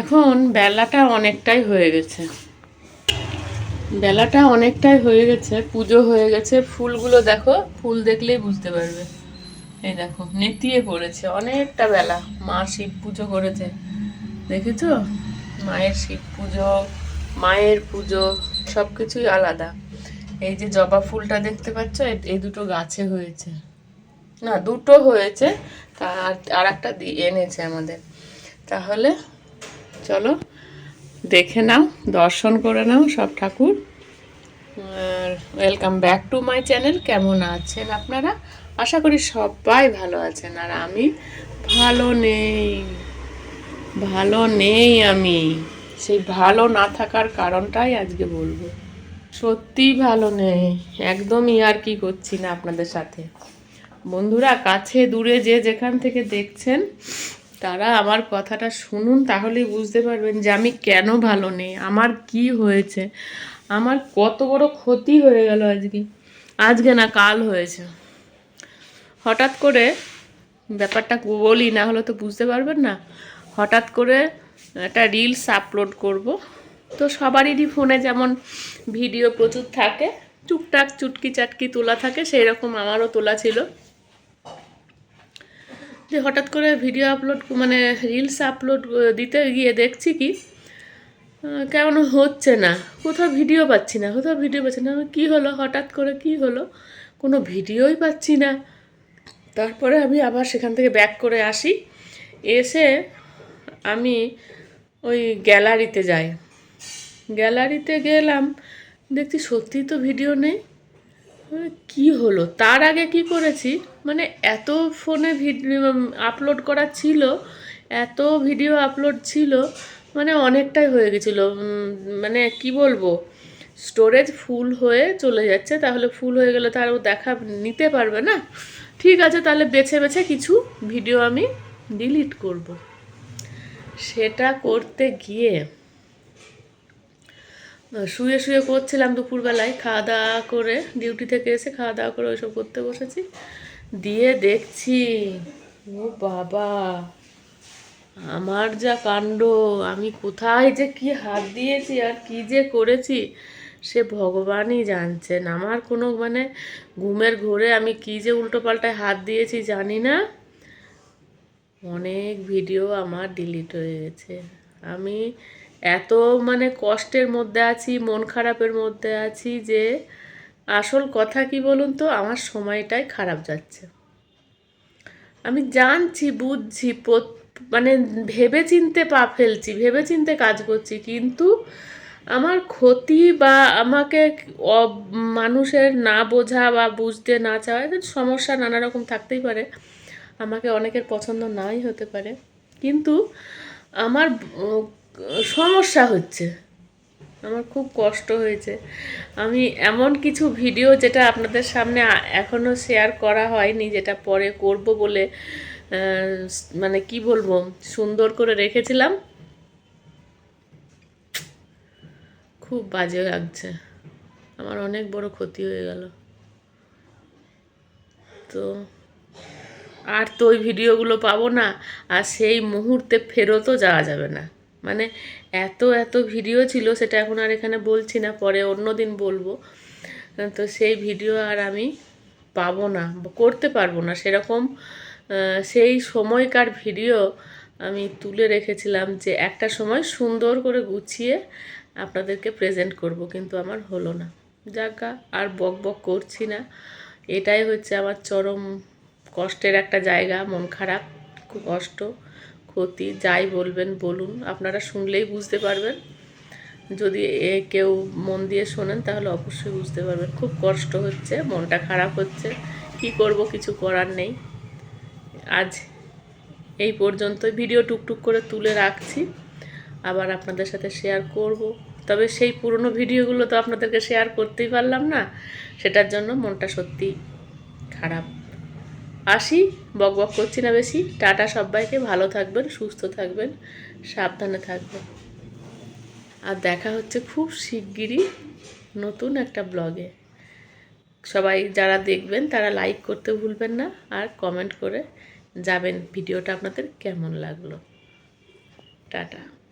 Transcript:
এখন বেলাটা অনেকটাই হয়ে গেছে। বেলাটা অনেকটাই হয়ে গেছে, পুজো হয়ে গেছে। ফুলগুলো দেখো, ফুল দেখলেই বুঝতে পারবে। এই দেখো, নেতিয়ে পড়েছে, অনেকটা বেলা। মা শিব পুজো করেছে, দেখেছ? মায়ের শিব পুজো, মায়ের পুজো সব কিছুই আলাদা। এই যে জবা ফুলটা দেখতে পাচ্ছ এই দুটো গাছে হয়েছে। না, দুটো হয়েছে তার আর একটা এনেছে আমাদের। তাহলে চলো, দেখে নাও, দর্শন করে নাও সব ঠাকুর। আর welcome back to my channel কেমন আছেন আপনারা? আশা করি সবাই ভালো আছেন, আর আমি ভালো নেই ভালো নেই আমি। সেই ভালো না থাকার কারণটাই আজকে বলব। সত্যিই ভালো নেই, একদমই আর কি করছি না আপনাদের সাথে। বন্ধুরা, কাছে, দূরে যে যেখান থেকে দেখছেন তারা আমার কথাটা শুনুন তাহলেই বুঝতে পারবেন যে আমি কেন ভালো নেই, আমার কি হয়েছে, আমার কত বড় ক্ষতি হয়ে গেল আজকে। আজকে না কাল হয়েছে। হঠাৎ করে ব্যাপারটা বলি, না হলে তো বুঝতে পারবেন না। হঠাৎ করে একটা রিলস আপলোড করব। তো সবারই ফোনে যেমন ভিডিও প্রচুর থাকে, টুকটাক চুটকি চাটকি তোলা থাকে সেই রকম আমারও তোলা ছিল। যে হঠাৎ করে ভিডিও আপলোড মানে রিলস আপলোড দিতে গিয়ে দেখছি কি কেমন হচ্ছে না। কোথাও ভিডিও পাচ্ছি না, কোথাও ভিডিও পাচ্ছি না। কী হলো? হঠাৎ করে কি হলো? কোনো ভিডিওই পাচ্ছি না। তারপরে আমি আবার সেখান থেকে ব্যাক করে আসি। এসে আমি ওই গ্যালারিতে যাই। গ্যালারিতে গেলাম, দেখছি সত্যি তো ভিডিও নেই। কি হলো? তার আগে কি করেছি? মানে এত ফোনে ভিডিও আপলোড করা ছিল, এত ভিডিও আপলোড ছিল মানে অনেকটাই হয়ে গেছিল। মানে কি বলব? স্টোরেজ ফুল হয়ে চলে যাচ্ছে, তাহলে ফুল হয়ে গেলে তো আর দেখা নিতে পারবে না। ঠিক আছে, তাহলে বেছে বেছে কিছু ভিডিও আমি ডিলিট করব। সেটা করতে গিয়ে শুয়ে শুয়ে করছিলাম দুপুরবেলায়। খাওয়া দাওয়া করে ডিউটি থেকে এসে খাওয়া দাওয়া করে ওইসব করতে বসেছি। দিয়ে দেখছি, ও বাবা, আমার যা কাণ্ড, আমি কোথায় যে কি হাত দিয়েছি আর কি যে করেছি, সে ভগবানই জানছেন। আমার কোনো মানে ঘুমের ঘোরে আমি কি যে উল্টো পাল্টায় হাত দিয়েছি জানি না। অনেক ভিডিও আমার ডিলিট হয়ে গেছে। আমি এত মানে কষ্টের মধ্যে আছি, মন খারাপের মধ্যে আছি যে আসল কথা কি বলুন তো? আমার সময়টাই খারাপ যাচ্ছে। আমি জানছি, বুঝছি মানে ভেবে চিনতে পা ফেলছি ভেবে চিনতে কাজ করছি, কিন্তু আমার ক্ষতি বা আমাকে মানুষের না বোঝা বা বুঝতে না চাওয়া সমস্যা নানা রকম থাকতেই পারে। আমাকে অনেকের পছন্দ নাই হতে পারে। কিন্তু আমার সমস্যা হচ্ছে। আমার খুব কষ্ট হয়েছে। আমি এমন কিছু ভিডিও যেটা আপনাদের সামনে আ- এখনও শেয়ার করা হয়নি, যেটা পরে করব বলে মানে কি বলব, সুন্দর করে রেখেছিলাম। খুব বাজে লাগছে। আমার অনেক বড় ক্ষতি হয়ে গেল। তো, আর তো ওই ভিডিওগুলো পাবো না, আর সেই মুহূর্তে ফেরতও যাওয়া যাবে না। মানে এত এত ভিডিও ছিল, সেটা এখন আর এখানে বলছি না, পরে অন্য দিন বলব। তো সেই ভিডিও আর আমি পাবো না, করতে পারব না। সেরকম সেই সময়কার ভিডিও আমি তুলে রেখেছিলাম যে একটা সময় সুন্দর করে গুছিয়ে আপনাদেরকে প্রেজেন্ট করব, কিন্তু আমার হলো না। যাকা আর বক বক করছি না। এটাই হচ্ছে আমার চরম কষ্টের একটা জায়গা, মন খারাপ, খুব কষ্ট। ক্ষতি, যাই বলবেন, বলুন। আপনারা শুনলেই বুঝতে পারবেন। যদি এ কেউ মন দিয়ে শোনেন, তাহলে অবশ্যই বুঝতে পারবেন। খুব কষ্ট হচ্ছে, মনটা খারাপ হচ্ছে। কি করব, কিছু করার নেই। আজ এই পর্যন্ত ভিডিও টুকটুক করে তুলে রাখছি। আবার আপনাদের সাথে শেয়ার করব। তবে সেই পুরনো ভিডিওগুলো তো আপনাদেরকে শেয়ার করতেই পারলাম না। সেটার জন্য মনটা সত্যি খারাপ। আসি, বক বক করছি না বেশি। টাটা সবাইকে, ভালো থাকবেন, সুস্থ থাকবেন, সাবধানে থাকবেন। আর দেখা হচ্ছে খুব শিগগিরই নতুন একটা ব্লগে। সবাই যারা দেখবেন, তারা লাইক করতে ভুলবেন না আর কমেন্ট করে যাবেন ভিডিওটা আপনাদের কেমন লাগল। টাটা।